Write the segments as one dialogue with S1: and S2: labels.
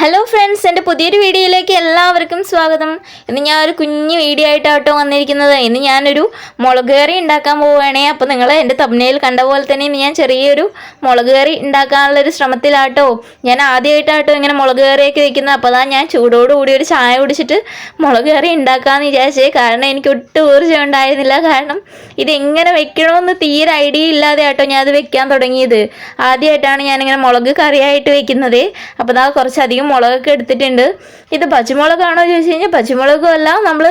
S1: hello friends എൻ്റെ പുതിയൊരു വീഡിയോയിലേക്ക് എല്ലാവർക്കും സ്വാഗതം ഇന്ന് ഞാൻ ഒരു കുഞ്ഞു വീഡിയോ ആയിട്ടാട്ടോ വന്നിരിക്കുന്നത് ഇന്ന് ഞാനൊരു മുളക് കറി ഉണ്ടാക്കാൻ പോവുകയാണേ അപ്പോൾ നിങ്ങൾ എൻ്റെ തബ്നയിൽ കണ്ട പോലെ തന്നെ ഇന്ന് ഞാൻ ചെറിയൊരു മുളക് കറി ഉണ്ടാക്കാനുള്ളൊരു ശ്രമത്തിലാട്ടോ ഞാൻ ആദ്യമായിട്ടാട്ടോ ഇങ്ങനെ മുളക് കറിയൊക്കെ വയ്ക്കുന്നത് അപ്പോൾ അതാ ഞാൻ ചൂടോടുകൂടി ഒരു ചായ കുടിച്ചിട്ട് മുളക് കറി ഉണ്ടാക്കാമെന്ന് വിചാരിച്ചേ കാരണം എനിക്ക് ഒട്ടും ഊർജ്ജം ഉണ്ടായിരുന്നില്ല കാരണം ഇതെങ്ങനെ വെക്കണമെന്ന് തീരെ ഐഡിയ ഇല്ലാതെ ആട്ടോ ഞാൻ അത് വെക്കാൻ തുടങ്ങിയത് ആദ്യമായിട്ടാണ് ഞാനിങ്ങനെ മുളക് കറിയായിട്ട് വെക്കുന്നത് അപ്പോൾ അതാ കുറച്ചധികം മുളകൊക്കെ എടുത്തിട്ടുണ്ട് ഇത് പച്ചമുളകാണോ ചോദിച്ചു കഴിഞ്ഞാൽ പച്ചമുളകും അല്ല നമ്മൾ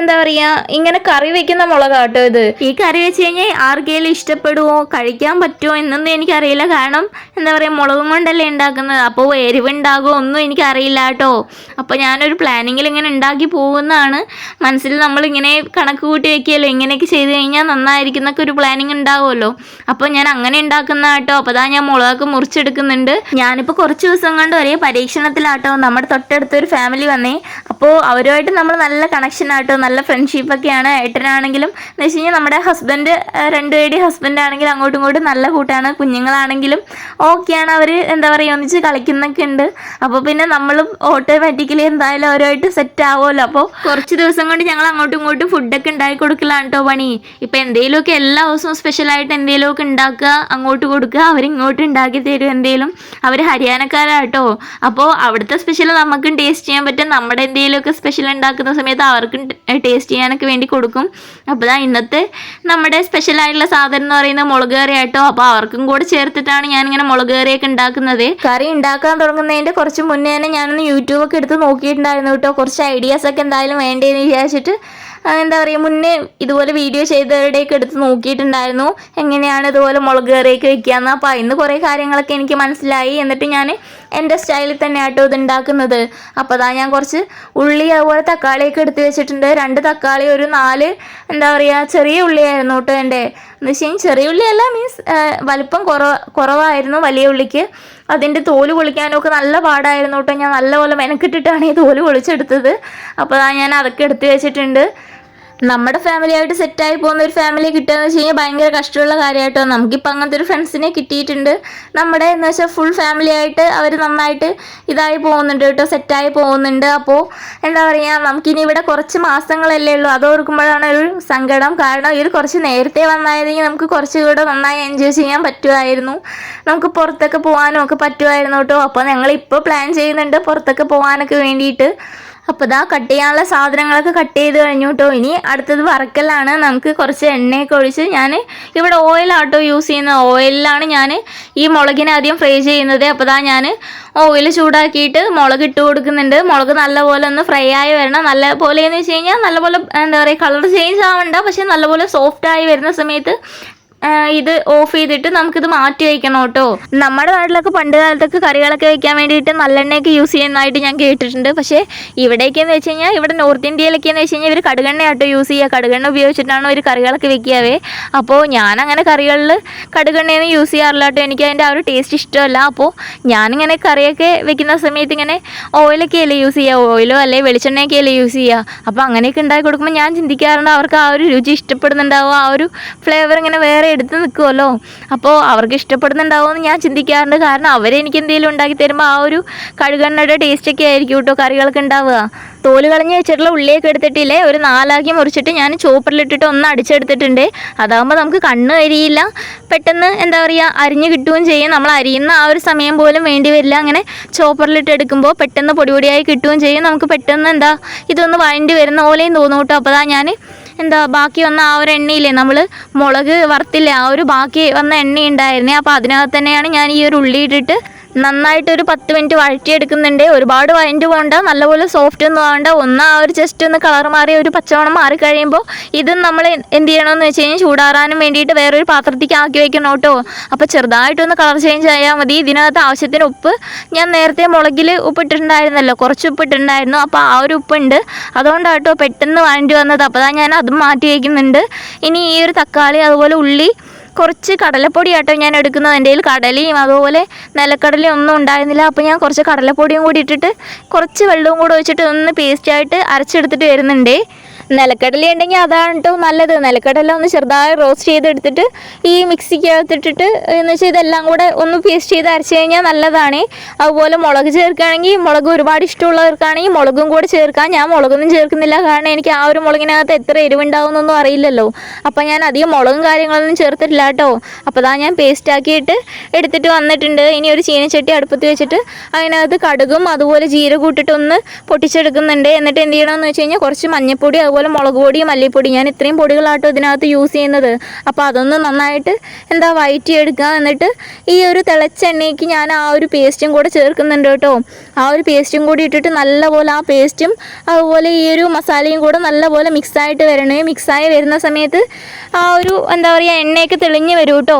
S1: എന്താ പറയുക ഇങ്ങനെ കറി വെക്കുന്ന മുളകാട്ടോ ഇത് ഈ കറി വെച്ച് കഴിഞ്ഞാൽ ആർക്കെങ്കിലും ഇഷ്ടപ്പെടുമോ കഴിക്കാൻ പറ്റുമോ എന്നൊന്നും എനിക്കറിയില്ല കാരണം എന്താ പറയുക മുളകും കൊണ്ടല്ലേ ഉണ്ടാക്കുന്നത് അപ്പോൾ എരിവുണ്ടാകുമോ ഒന്നും എനിക്കറിയില്ല കേട്ടോ അപ്പോൾ ഞാനൊരു പ്ലാനിങ്ങിൽ ഇങ്ങനെ ഉണ്ടാക്കി പോകുന്നതാണ് മനസ്സിൽ നമ്മളിങ്ങനെ കണക്ക് കൂട്ടി വെക്കുകയല്ലോ ഇങ്ങനെയൊക്കെ ചെയ്ത് കഴിഞ്ഞാൽ നന്നായിരിക്കും എന്നൊക്കെ ഒരു പ്ലാനിങ് ഉണ്ടാകുമല്ലോ അപ്പോൾ ഞാൻ അങ്ങനെ ഉണ്ടാക്കുന്ന കേട്ടോ അപ്പോൾ ഞാൻ മുളകൊക്കെ മുറിച്ചെടുക്കുന്നുണ്ട് ഞാനിപ്പോൾ കുറച്ച് ദിവസം കൊണ്ട് ഒരേ പരീക്ഷണത്തിൽ കുടുംബത്തിലാട്ടോ നമ്മുടെ തൊട്ടടുത്ത് ഒരു ഫാമിലി വന്നേ അപ്പോൾ അവരുമായിട്ട് നമ്മൾ നല്ല കണക്ഷനാട്ടോ നല്ല ഫ്രണ്ട്ഷിപ്പൊക്കെയാണ് ഏട്ടനാണെങ്കിലും എന്ന് വെച്ച് കഴിഞ്ഞാൽ നമ്മുടെ ഹസ്ബൻഡ് രണ്ടു ഹസ്ബൻഡ് ഹസ്ബൻഡാണെങ്കിലും അങ്ങോട്ടും ഇങ്ങോട്ടും നല്ല കൂട്ടാണ് കുഞ്ഞുങ്ങളാണെങ്കിലും ഓക്കെയാണ് അവർ എന്താ പറയുക ഒന്നിച്ച് കളിക്കുന്നൊക്കെ ഉണ്ട് അപ്പോൾ പിന്നെ നമ്മളും ഓട്ടോമാറ്റിക്കലി എന്തായാലും അവരുമായിട്ട് സെറ്റ് ആവുമല്ലോ അപ്പോൾ കുറച്ച് ദിവസം കൊണ്ട് ഞങ്ങൾ അങ്ങോട്ടും ഇങ്ങോട്ടും ഫുഡൊക്കെ ഉണ്ടാക്കി കൊടുക്കലാണ് കേട്ടോ പണി ഇപ്പം എന്തെങ്കിലുമൊക്കെ എല്ലാ ദിവസവും സ്പെഷ്യലായിട്ട് എന്തെങ്കിലുമൊക്കെ ഉണ്ടാക്കുക അങ്ങോട്ട് കൊടുക്കുക അവരിങ്ങോട്ട് ഉണ്ടാക്കി തരും എന്തെങ്കിലും അവർ ഹരിയാനക്കാരാട്ടോ അപ്പോൾ അവിടുത്തെ സ്പെഷ്യൽ നമുക്കും ടേസ്റ്റ് ചെയ്യാൻ പറ്റും നമ്മുടെ എന്തെങ്കിലുമൊക്കെ സ്പെഷ്യൽ ഉണ്ടാക്കുന്ന സമയത്ത് അവർക്കും ടേസ്റ്റ് ചെയ്യാനൊക്കെ വേണ്ടി കൊടുക്കും അപ്പോൾ ഇന്നത്തെ നമ്മുടെ സ്പെഷ്യൽ ആയിട്ടുള്ള സാധനം എന്ന് പറയുന്നത് മുളക് കറി ആയിട്ടോ അപ്പോൾ അവർക്കും കൂടെ ചേർത്തിട്ടാണ് ഇങ്ങനെ മുളക് കറിയൊക്കെ ഉണ്ടാക്കുന്നത് കറി ഉണ്ടാക്കാൻ തുടങ്ങുന്നതിൻ്റെ കുറച്ച് മുന്നേ തന്നെ ഞാനൊന്ന് യൂട്യൂബൊക്കെ എടുത്ത് നോക്കിയിട്ടുണ്ടായിരുന്നു കേട്ടോ കുറച്ച് ഐഡിയാസൊക്കെ എന്തായാലും വേണ്ടേന്ന് വിചാരിച്ചിട്ട് എന്താ പറയുക മുന്നേ ഇതുപോലെ വീഡിയോ ചെയ്തവരുടെയൊക്കെ എടുത്ത് നോക്കിയിട്ടുണ്ടായിരുന്നു എങ്ങനെയാണ് ഇതുപോലെ മുളക് കറിയൊക്കെ വെക്കുക എന്ന് അപ്പോൾ ഇന്ന് കുറേ കാര്യങ്ങളൊക്കെ എനിക്ക് മനസ്സിലായി എന്നിട്ട് ഞാൻ എൻ്റെ സ്റ്റൈലിൽ തന്നെ ആട്ടോ ഇത് ഉണ്ടാക്കുന്നത് അപ്പോൾ അതാ ഞാൻ കുറച്ച് ഉള്ളി അതുപോലെ തക്കാളിയൊക്കെ എടുത്ത് വെച്ചിട്ടുണ്ട് രണ്ട് തക്കാളി ഒരു നാല് എന്താ പറയുക ചെറിയ ഉള്ളിയായിരുന്നു കേട്ടോ എൻ്റെ എന്ന് വെച്ച് കഴിഞ്ഞാൽ ചെറിയ ഉള്ളിയല്ല മീൻസ് വലിപ്പം കുറവ് കുറവായിരുന്നു വലിയ ഉള്ളിക്ക് അതിൻ്റെ തോല് പൊളിക്കാനൊക്കെ നല്ല പാടായിരുന്നു കേട്ടോ ഞാൻ നല്ലപോലെ മെനക്കിട്ടിട്ടാണ് ഈ തോല് പൊളിച്ചെടുത്തത് അപ്പോൾ അതാ ഞാൻ അതൊക്കെ എടുത്ത് വെച്ചിട്ടുണ്ട് നമ്മുടെ ഫാമിലി ആയിട്ട് ആയി പോകുന്ന ഒരു ഫാമിലി കിട്ടുകയെന്ന് എന്ന് വെച്ച് കഴിഞ്ഞാൽ ഭയങ്കര കഷ്ടമുള്ള കാര്യമായിട്ടോ നമുക്കിപ്പോൾ അങ്ങനത്തെ ഒരു ഫ്രണ്ട്സിനെ കിട്ടിയിട്ടുണ്ട് നമ്മുടെ എന്ന് വെച്ചാൽ ഫുൾ ഫാമിലി ആയിട്ട് അവർ നന്നായിട്ട് ഇതായി പോകുന്നുണ്ട് കേട്ടോ സെറ്റായി പോകുന്നുണ്ട് അപ്പോൾ എന്താ പറയുക നമുക്കിനി ഇവിടെ കുറച്ച് മാസങ്ങളല്ലേ ഉള്ളൂ അത് ഓർക്കുമ്പോഴാണ് ഒരു സങ്കടം കാരണം ഇവർ കുറച്ച് നേരത്തെ വന്നായിരുന്നെങ്കിൽ നമുക്ക് കുറച്ചുകൂടെ നന്നായി എൻജോയ് ചെയ്യാൻ പറ്റുമായിരുന്നു നമുക്ക് പുറത്തൊക്കെ പോകാനും ഒക്കെ പറ്റുമായിരുന്നു കേട്ടോ അപ്പോൾ ഞങ്ങളിപ്പോൾ പ്ലാൻ ചെയ്യുന്നുണ്ട് പുറത്തൊക്കെ പോകാനൊക്കെ വേണ്ടിയിട്ട് അപ്പോൾ ഇതാ കട്ട് ചെയ്യാനുള്ള സാധനങ്ങളൊക്കെ കട്ട് ചെയ്ത് കഴിഞ്ഞു കേട്ടോ ഇനി അടുത്തത് വറക്കലാണ് നമുക്ക് കുറച്ച് എണ്ണയൊക്കെ ഒഴിച്ച് ഞാൻ ഇവിടെ ഓയിലാട്ടോ യൂസ് ചെയ്യുന്നത് ഓയിലിലാണ് ഞാൻ ഈ മുളകിനെ ആദ്യം ഫ്രൈ ചെയ്യുന്നത് അപ്പോൾ ഇതാ ഞാൻ ഓയിൽ ചൂടാക്കിയിട്ട് മുളക് ഇട്ട് കൊടുക്കുന്നുണ്ട് മുളക് നല്ലപോലെ ഒന്ന് ഫ്രൈ ആയി വരണം നല്ല പോലെ എന്ന് വെച്ച് കഴിഞ്ഞാൽ നല്ലപോലെ എന്താ പറയുക കളർ ചേഞ്ച് ആവണ്ട പക്ഷേ നല്ലപോലെ സോഫ്റ്റ് ആയി വരുന്ന സമയത്ത് ഇത് ഓഫ് ചെയ്തിട്ട് നമുക്കിത് മാറ്റി വയ്ക്കണം കേട്ടോ നമ്മുടെ നാട്ടിലൊക്കെ പണ്ട് കാലത്തൊക്കെ കറികളൊക്കെ വെക്കാൻ വേണ്ടിയിട്ട് നല്ലെണ്ണയൊക്കെ യൂസ് ചെയ്യുന്നതായിട്ട് ഞാൻ കേട്ടിട്ടുണ്ട് പക്ഷേ ഇവിടേക്കെന്ന് വെച്ച് കഴിഞ്ഞാൽ ഇവിടെ നോർത്ത് ഇന്ത്യയിലൊക്കെയെന്ന് വെച്ച് കഴിഞ്ഞാൽ ഇവർ കടുകെണ്ണയാട്ടോ യൂസ് ചെയ്യുക കടുകെണ്ണ ഉപയോഗിച്ചിട്ടാണ് ഒരു കറികളൊക്കെ വെക്കാവേ അപ്പോൾ ഞാൻ അങ്ങനെ കറികളിൽ കടുകെണ്ണയൊന്നും യൂസ് ചെയ്യാറില്ല കേട്ടോ എനിക്ക് അതിൻ്റെ ആ ഒരു ടേസ്റ്റ് ഇഷ്ടമല്ല അപ്പോൾ ഞാനിങ്ങനെ കറിയൊക്കെ വെക്കുന്ന സമയത്ത് ഇങ്ങനെ ഓയിലൊക്കെ അല്ലേ യൂസ് ചെയ്യുക ഓയിലോ അല്ലെങ്കിൽ വെളിച്ചെണ്ണയൊക്കെ അല്ലേ യൂസ് ചെയ്യുക അപ്പോൾ അങ്ങനെയൊക്കെ ഉണ്ടാക്കി കൊടുക്കുമ്പോൾ ഞാൻ ചിന്തിക്കാറുണ്ട് അവർക്ക് ആ ഒരു രുചി ഇഷ്ടപ്പെടുന്നുണ്ടാവുക ആ ഒരു ഫ്ലേവർ ഇങ്ങനെ വേറെ എടുത്ത് നിൽക്കുമല്ലോ അപ്പോൾ അവർക്ക് ഇഷ്ടപ്പെടുന്നുണ്ടാവുമെന്ന് ഞാൻ ചിന്തിക്കാറുണ്ട് കാരണം അവരെനിക്ക് എന്തെങ്കിലും ഉണ്ടാക്കി തരുമ്പോൾ ആ ഒരു കഴുകണ്ണയുടെ ടേസ്റ്റൊക്കെ ആയിരിക്കും കേട്ടോ കറികൾക്ക് ഉണ്ടാവുക തോല് കളഞ്ഞ് വെച്ചിട്ടുള്ള ഉള്ളിയൊക്കെ എടുത്തിട്ടില്ലേ ഒരു നാലാക്കി മുറിച്ചിട്ട് ഞാൻ ചോപ്പറിലിട്ടിട്ട് ഒന്ന് അടിച്ചെടുത്തിട്ടുണ്ട് അതാകുമ്പോൾ നമുക്ക് കണ്ണ് അരിയില്ല പെട്ടെന്ന് എന്താ പറയുക അരിഞ്ഞ് കിട്ടുകയും ചെയ്യും നമ്മൾ അരിയുന്ന ആ ഒരു സമയം പോലും വേണ്ടി വരില്ല അങ്ങനെ ചോപ്പറിലിട്ട് എടുക്കുമ്പോൾ പെട്ടെന്ന് പൊടി പൊടിയായി കിട്ടുകയും ചെയ്യും നമുക്ക് പെട്ടെന്ന് എന്താ ഇതൊന്ന് വഴണ്ടി വരുന്ന പോലെയും തോന്നും കേട്ടോ അപ്പോൾ അതാ ഞാൻ എന്താ ബാക്കി വന്ന ആ ഒരു എണ്ണയില്ലേ നമ്മൾ മുളക് വറുത്തില്ലേ ആ ഒരു ബാക്കി വന്ന എണ്ണ ഉണ്ടായിരുന്നേ അപ്പോൾ അതിനകത്ത് തന്നെയാണ് ഞാൻ ഈ ഒരു ഉള്ളി ഇട്ടിട്ട് നന്നായിട്ട് ഒരു പത്ത് മിനിറ്റ് വഴറ്റിയെടുക്കുന്നുണ്ട് ഒരുപാട് വൈൻഡ് പോകണ്ട നല്ലപോലെ സോഫ്റ്റ് ഒന്നും ആവേണ്ട ഒന്ന് ആ ഒരു ജസ്റ്റ് ഒന്ന് കളർ മാറി ഒരു പച്ചമണം മാറി കഴിയുമ്പോൾ ഇതും നമ്മൾ എന്ത് ചെയ്യണമെന്ന് വെച്ച് കഴിഞ്ഞാൽ ചൂടാറാനും വേണ്ടിയിട്ട് വേറൊരു പാത്രത്തേക്ക് ആക്കി വയ്ക്കണം കേട്ടോ അപ്പോൾ ചെറുതായിട്ടൊന്ന് കളർ ചേഞ്ച് ആയാൽ മതി ഇതിനകത്ത് ആവശ്യത്തിന് ഉപ്പ് ഞാൻ നേരത്തെ മുളകിൽ ഉപ്പിട്ടിട്ടുണ്ടായിരുന്നല്ലോ കുറച്ച് ഉപ്പിട്ടുണ്ടായിരുന്നു അപ്പോൾ ആ ഒരു ഉപ്പുണ്ട് അതുകൊണ്ടാട്ടോ പെട്ടെന്ന് വാണ്ടി വന്നത് അപ്പോൾ ഞാൻ അതും മാറ്റി വയ്ക്കുന്നുണ്ട് ഇനി ഈ ഒരു തക്കാളി അതുപോലെ ഉള്ളി കുറച്ച് കടലപ്പൊടി ആട്ടോ ഞാൻ എടുക്കുന്നത് എൻ്റെ കയ്യിൽ കടലയും അതുപോലെ നിലക്കടലയും ഒന്നും ഉണ്ടായിരുന്നില്ല അപ്പോൾ ഞാൻ കുറച്ച് കടലപ്പൊടിയും കൂടി ഇട്ടിട്ട് കുറച്ച് വെള്ളവും കൂടെ ഒഴിച്ചിട്ട് ഒന്ന് പേസ്റ്റായിട്ട് അരച്ചെടുത്തിട്ട് വരുന്നുണ്ട് നിലക്കടല ഉണ്ടെങ്കിൽ അതാണ് കേട്ടോ നല്ലത് നിലക്കടല ഒന്ന് ചെറുതായി റോസ്റ്റ് ചെയ്തെടുത്തിട്ട് ഈ മിക്സിക്കകത്തിട്ടിട്ട് എന്ന് വെച്ചാൽ ഇതെല്ലാം കൂടെ ഒന്ന് പേസ്റ്റ് ചെയ്ത് അരച്ച് കഴിഞ്ഞാൽ നല്ലതാണ് അതുപോലെ മുളക് ചേർക്കുകയാണെങ്കിൽ മുളക് ഒരുപാട് ഇഷ്ടമുള്ളവർക്കാണെങ്കിൽ മുളകും കൂടെ ചേർക്കാം ഞാൻ മുളകൊന്നും ചേർക്കുന്നില്ല കാരണം എനിക്ക് ആ ഒരു മുളകിനകത്ത് എത്ര എരിവുണ്ടാവുമെന്നൊന്നും അറിയില്ലല്ലോ അപ്പോൾ ഞാൻ അധികം മുളകും കാര്യങ്ങളൊന്നും ചേർത്തിട്ടില്ല കേട്ടോ അപ്പോൾ അതാ ഞാൻ പേസ്റ്റാക്കിയിട്ട് എടുത്തിട്ട് വന്നിട്ടുണ്ട് ഇനി ഒരു ചീനച്ചട്ടി അടുപ്പത്ത് വെച്ചിട്ട് അതിനകത്ത് കടുകും അതുപോലെ ജീരകം ഇട്ടിട്ടൊന്ന് പൊട്ടിച്ചെടുക്കുന്നുണ്ട് എന്നിട്ട് എന്ത് ചെയ്യണമെന്ന് വെച്ച് കഴിഞ്ഞാൽ കുറച്ച് മഞ്ഞൾപ്പൊടി അതുപോലെ അതുപോലെ മുളക് പൊടി മല്ലിപ്പൊടി ഞാൻ ഇത്രയും പൊടികളാട്ടോ ഇതിനകത്ത് യൂസ് ചെയ്യുന്നത് അപ്പോൾ അതൊന്ന് നന്നായിട്ട് എന്താ വയറ്റി എടുക്കുക എന്നിട്ട് ഈ ഒരു തിളച്ച എണ്ണയ്ക്ക് ഞാൻ ആ ഒരു പേസ്റ്റും കൂടെ ചേർക്കുന്നുണ്ട് കേട്ടോ ആ ഒരു പേസ്റ്റും കൂടി ഇട്ടിട്ട് നല്ലപോലെ ആ പേസ്റ്റും അതുപോലെ ഈ ഒരു മസാലയും കൂടെ നല്ലപോലെ മിക്സായിട്ട് വരണേ മിക്സായി വരുന്ന സമയത്ത് ആ ഒരു എന്താ പറയുക എണ്ണയൊക്കെ തെളിഞ്ഞ് വരും കേട്ടോ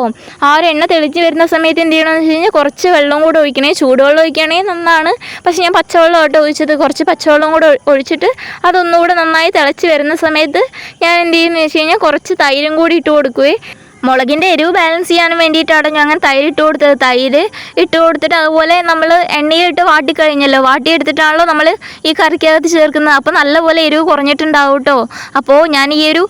S1: ആ ഒരു എണ്ണ തെളിഞ്ഞ് വരുന്ന സമയത്ത് എന്ത് ചെയ്യണമെന്ന് വെച്ച് കഴിഞ്ഞാൽ കുറച്ച് വെള്ളം കൂടെ ഒഴിക്കണേ ചൂടുവെള്ളം ഒഴിക്കണേ നന്നാണ് പക്ഷേ ഞാൻ പച്ചവെള്ളം കേട്ടോ ഒഴിച്ചത് കുറച്ച് പച്ചവെള്ളം കൂടെ ഒഴിച്ചിട്ട് അതൊന്നുകൂടെ നന്നായി തിളച്ച് വരുന്ന സമയത്ത് ഞാൻ എന്ത് ചെയ്യുന്നു വെച്ച് കഴിഞ്ഞാൽ കുറച്ച് തൈരും കൂടി ഇട്ട് കൊടുക്കുകയും മുളകിൻ്റെ എരിവ് ബാലൻസ് ചെയ്യാൻ വേണ്ടിയിട്ടാണ് ഞങ്ങൾ തൈര് ഇട്ട് കൊടുത്തത് തൈര് ഇട്ട് കൊടുത്തിട്ട് അതുപോലെ നമ്മൾ എണ്ണയിലിട്ട് വാട്ടിക്കഴിഞ്ഞല്ലോ വാട്ടിയെടുത്തിട്ടാണല്ലോ നമ്മൾ ഈ കറിക്കകത്ത് ചേർക്കുന്നത് അപ്പോൾ നല്ലപോലെ എരിവ് കുറഞ്ഞിട്ടുണ്ടാവും കേട്ടോ അപ്പോൾ ഞാൻ ഈ ഒരു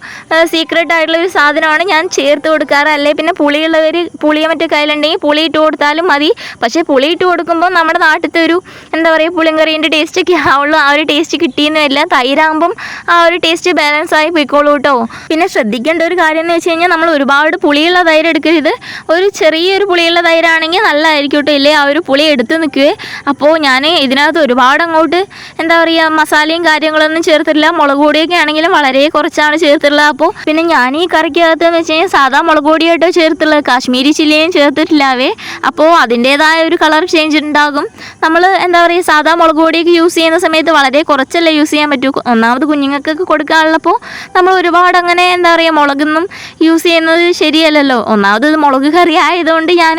S1: സീക്രട്ട് ആയിട്ടുള്ള ഒരു സാധനമാണ് ഞാൻ ചേർത്ത് കൊടുക്കാറ് അല്ലെങ്കിൽ പിന്നെ പുളിയുള്ളവർ പുളിയെ മറ്റേ കയ്യിലുണ്ടെങ്കിൽ പുളി ഇട്ട് കൊടുത്താലും മതി പക്ഷേ പുളി ഇട്ട് കൊടുക്കുമ്പോൾ നമ്മുടെ നാട്ടിലത്തെ ഒരു എന്താ പറയുക പുളിങ്കറീൻ്റെ ടേസ്റ്റൊക്കെ ആവുള്ളൂ ആ ഒരു ടേസ്റ്റ് കിട്ടിയെന്നില്ല തൈരാകുമ്പം ആ ഒരു ടേസ്റ്റ് ബാലൻസ് ആയി പോയിക്കോളൂ കേട്ടോ പിന്നെ ശ്രദ്ധിക്കേണ്ട ഒരു കാര്യം എന്ന് വെച്ച് കഴിഞ്ഞാൽ നമ്മൾ ഒരുപാട് പുളിയുള്ള തൈര് എടുക്കരുത് ഒരു ചെറിയൊരു പുളിയുള്ള തൈരാണെങ്കിൽ നല്ലതായിരിക്കും കേട്ടോ ഇല്ലേ ആ ഒരു പുളി എടുത്ത് നിൽക്കുകയെ അപ്പോൾ ഞാൻ ഇതിനകത്ത് ഒരുപാട് അങ്ങോട്ട് എന്താ പറയുക മസാലയും കാര്യങ്ങളൊന്നും ചേർത്തിട്ടില്ല മുളക് പൊടിയൊക്കെ ആണെങ്കിലും വളരെ കുറച്ചാണ് ചേർത്തിട്ടുള്ളത് അപ്പോൾ പിന്നെ ഞാൻ ഈ കറിക്കകത്ത് എന്ന് വെച്ച് കഴിഞ്ഞാൽ സാധാ മുളക് പൊടിയായിട്ടോ ചേർത്തിട്ടുള്ളത് കാശ്മീരി ചില്ലിയും ചേർത്തിട്ടില്ലാവേ അപ്പോൾ അതിൻ്റേതായ ഒരു കളർ ചേഞ്ച് ഉണ്ടാകും നമ്മൾ എന്താ പറയുക സാധാ മുളക് പൊടിയൊക്കെ യൂസ് ചെയ്യുന്ന സമയത്ത് വളരെ കുറച്ചല്ലേ യൂസ് ചെയ്യാൻ പറ്റൂ ഒന്നാമത് കുഞ്ഞുങ്ങൾക്കൊക്കെ കൊടുക്കാനുള്ളപ്പോൾ നമ്മൾ ഒരുപാട് അങ്ങനെ എന്താ പറയുക മുളകൊന്നും യൂസ് ചെയ്യുന്നത് ശരി ശരിയല്ലല്ലോ ഒന്നാമത് ഇത് മുളക് കറി ആയതുകൊണ്ട് ഞാൻ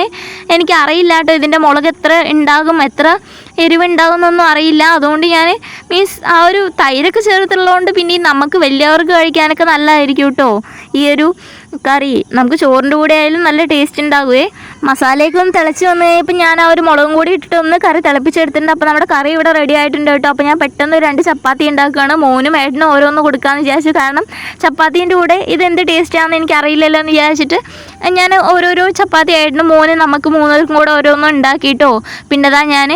S1: എനിക്ക് അറിയില്ല കേട്ടോ ഇതിൻ്റെ മുളക് എത്ര ഉണ്ടാകും എത്ര എരിവുണ്ടാകുന്നൊന്നും അറിയില്ല അതുകൊണ്ട് ഞാൻ മീൻസ് ആ ഒരു തൈരൊക്കെ ചേർത്തുള്ളതുകൊണ്ട് പിന്നെ നമുക്ക് വലിയവർക്ക് കഴിക്കാനൊക്കെ നല്ലതായിരിക്കും കേട്ടോ ഈ ഒരു കറി നമുക്ക് ചോറിൻ്റെ കൂടെ ആയാലും നല്ല ടേസ്റ്റ് ഉണ്ടാകുമേ മസാലയൊക്കെ ഒന്ന് തിളച്ച് വന്നു കഴിഞ്ഞപ്പോൾ ഞാൻ ആ ഒരു മുളകും കൂടി ഇട്ടിട്ട് ഒന്ന് കറി തിളപ്പിച്ചെടുത്തിട്ടുണ്ട് അപ്പോൾ നമ്മുടെ കറി ഇവിടെ റെഡി ആയിട്ടുണ്ട് കേട്ടോ അപ്പോൾ ഞാൻ പെട്ടെന്ന് രണ്ട് ചപ്പാത്തി ഉണ്ടാക്കുകയാണ് മോനും ഏട്ടനും ഓരോന്ന് കൊടുക്കാമെന്ന് വിചാരിച്ചു കാരണം ചപ്പാത്തീൻ്റെ കൂടെ ഇതെന്ത് ടേസ്റ്റാണെന്ന് എനിക്ക് അറിയില്ലല്ലോ എന്ന് വിചാരിച്ചിട്ട് ഞാൻ ഓരോരോ ചപ്പാത്തി ആയിട്ടുണ്ട് മോന് നമുക്ക് മൂന്നുപേർക്കും കൂടെ ഓരോന്നും ഉണ്ടാക്കിയിട്ടോ പിന്നെതാ ഞാൻ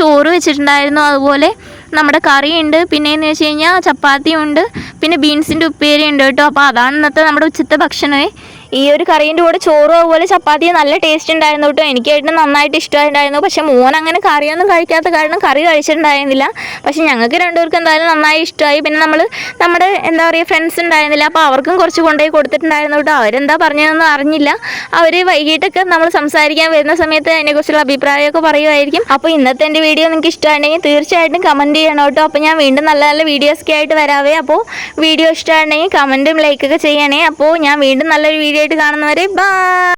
S1: ചോറ് വെച്ചിട്ടുണ്ടായിരുന്നു അതുപോലെ നമ്മുടെ കറിയുണ്ട് എന്ന് വെച്ച് കഴിഞ്ഞാൽ ചപ്പാത്തിയുണ്ട് പിന്നെ ബീൻസിൻ്റെ ഉപ്പേരി ഉണ്ട് കേട്ടോ അപ്പോൾ അതാണ് ഇന്നത്തെ നമ്മുടെ ഉച്ചത്തെ ഭക്ഷണമേ ഈ ഒരു കറീൻ്റെ കൂടെ ചോറും അതുപോലെ ചപ്പാത്തി നല്ല ടേസ്റ്റ് ഉണ്ടായിരുന്നു കേട്ടോ എനിക്കായിട്ട് നന്നായിട്ട് ഇഷ്ടമായിട്ടുണ്ടായിരുന്നു പക്ഷേ മോൻ അങ്ങനെ കറിയൊന്നും കഴിക്കാത്ത കാരണം കറി കഴിച്ചിട്ടുണ്ടായിരുന്നില്ല പക്ഷേ ഞങ്ങൾക്ക് രണ്ടുപേർക്കും എന്തായാലും നന്നായി ഇഷ്ടമായി പിന്നെ നമ്മൾ നമ്മുടെ എന്താ പറയുക ഫ്രണ്ട്സ് ഉണ്ടായിരുന്നില്ല അപ്പോൾ അവർക്കും കുറച്ച് കൊണ്ടുപോയി കൊടുത്തിട്ടുണ്ടായിരുന്നു കേട്ടോ അവരെന്താ പറഞ്ഞതെന്ന് അറിഞ്ഞില്ല അവർ വൈകിട്ടൊക്കെ നമ്മൾ സംസാരിക്കാൻ വരുന്ന സമയത്ത് അതിനെക്കുറിച്ചുള്ള അഭിപ്രായമൊക്കെ പറയുമായിരിക്കും അപ്പോൾ ഇന്നത്തെ എൻ്റെ വീഡിയോ നിങ്ങൾക്ക് ഇഷ്ടമായിട്ടുണ്ടെങ്കിൽ തീർച്ചയായിട്ടും കമൻറ്റ് ചെയ്യണം കേട്ടോ അപ്പോൾ ഞാൻ വീണ്ടും നല്ല നല്ല വീഡിയോസൊക്കെ ആയിട്ട് വരാവേ അപ്പോൾ വീഡിയോ ഇഷ്ടമായിട്ടുണ്ടെങ്കിൽ കമൻറ്റും ലൈക്കൊക്കെ ചെയ്യണേ അപ്പോൾ ഞാൻ വീണ്ടും നല്ലൊരു വീഡിയോ വീഡിയോ ആയിട്ട് കാണുന്നവരെ ബൈ